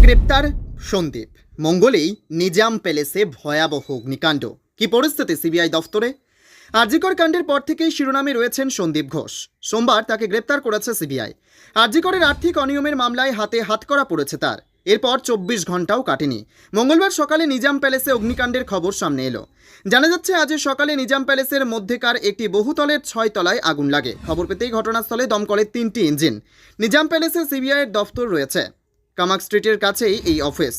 গ্রেপ্তার? সন্দীপ। মঙ্গলেই নিজাম প্যালেসে ভয়াবহ অগ্নিকাণ্ড। কি পরিস্থিতি সিবিআই দফতরে? আরজিকর কাণ্ডের পর থেকেই শিরোনামে রয়েছেন সন্দীপ ঘোষ। সোমবার তাকে গ্রেপ্তার করেছে সিবিআই। আরজিকরের আর্থিক অনিয়মের মামলায় হাতে হাতকড়া পড়েছে তার। এরপর চব্বিশ ঘন্টাও কাটেনি। মঙ্গলবার সকালে নিজাম প্যালেসে অগ্নিকাণ্ডের খবর সামনে এলো। জানা যাচ্ছে, আজ সকালে নিজাম প্যালেসের মধ্যেকার একটি বহুতলের ছয় তলায় আগুন লাগে। খবর পেতেই ঘটনাস্থলে দমকলের তিনটি ইঞ্জিন। নিজাম প্যালেসে সিবিআইয়ের দফতর রয়েছে। কামাক স্ট্রিটের কাছেই এই অফিস।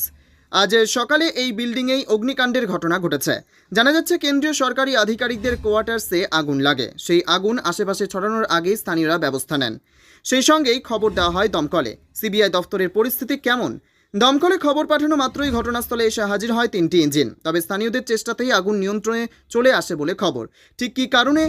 আজ সকালে এই বিল্ডিংয়েই অগ্নিকাণ্ডের ঘটনা ঘটেছে। জানা যাচ্ছে, কেন্দ্রীয় সরকারি আধিকারিকদের কোয়ার্টার্সে আগুন লাগে। সেই আগুন আশেপাশে ছড়ানোর আগেই স্থানীয়রা ব্যবস্থা নেন। সেই সঙ্গেই খবর দেওয়া হয় দমকলে। সিবিআই দফতরের পরিস্থিতি কেমন? দমকলে খবর পাঠানো মাত্রই ঘটনাস্থলে এসে হাজির হয় তিনটি ইঞ্জিন। তবে স্থানীয়দের চেষ্টাতেই আগুন নিয়ন্ত্রণে চলে আসে বলে খবর। ঠিক কী কারণে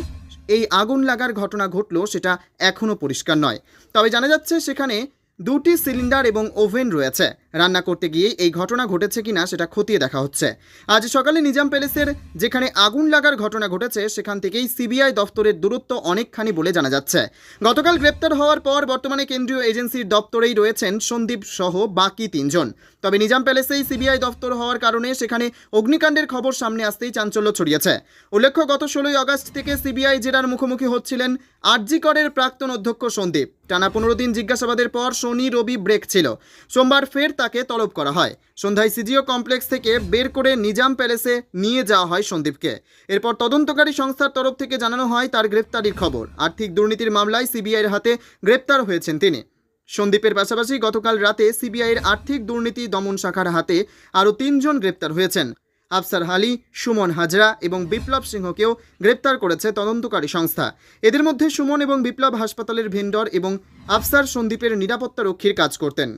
এই আগুন লাগার ঘটনা ঘটল সেটা এখনও পরিষ্কার নয়। তবে জানা যাচ্ছে, সেখানে দুটি সিলিন্ডার এবং ওভেন রয়েছে। রান্না করতে গিয়ে এই ঘটনা ঘটেছে কিনা সেটা খতিয়ে দেখা হচ্ছে। আজ সকালে নিজাম প্যালেসের যেখানে আগুন লাগার ঘটনা ঘটেছে, সেখান থেকেই সিবিআই দফতরের দূরত্ব অনেকখানি বলে জানা যাচ্ছে। গতকাল গ্রেপ্তার হওয়ার পর বর্তমানে কেন্দ্রীয় এজেন্সির দপ্তরেই রয়েছেন সন্দীপ সহ বাকি তিনজন। তবে নিজাম প্যালেসেই সিবিআই দফতর হওয়ার কারণে সেখানে অগ্নিকাণ্ডের খবর সামনে আসতেই চাঞ্চল্য ছড়িয়েছে। উল্লেখ্য, গত ষোলোই আগস্ট থেকে সিবিআই জেরার মুখোমুখি হচ্ছিলেন আরজিকরের প্রাক্তন অধ্যক্ষ সন্দীপ। টানা পনেরো দিন জিজ্ঞাসাবাদের পর শনি রবি ব্রেক ছিল। সোমবার ফের তাকে তলব করা হয়। সন্ধ্যায় সিজিও কমপ্লেক্স থেকে বের করে নিজাম প্যালেসে নিয়ে যাওয়া হয় সন্দীপকে। এরপর তদন্তকারী সংস্থার তরফ থেকে জানানো হয় তার গ্রেপ্তারির খবর। আর্থিক দুর্নীতির মামলায় সিবিআইয়ের হাতে গ্রেপ্তার হয়েছেন তিনি। সন্দীপের পাশাপাশি গতকাল রাতে সিবিআইয়ের আর্থিক দুর্নীতি দমন শাখার হাতে আরও তিনজন গ্রেপ্তার হয়েছেন। আফসার হালি সুমন হাজরা এবং বিপ্লব সিংহকেও গ্রেপ্তার করেছে তদন্তকারী সংস্থা। এদের মধ্যে সুমন এবং বিপ্লব হাসপাতালের ভেন্ডর এবং আফসার সন্দীপের নিরাপত্তা রক্ষীর কাজ করতেন।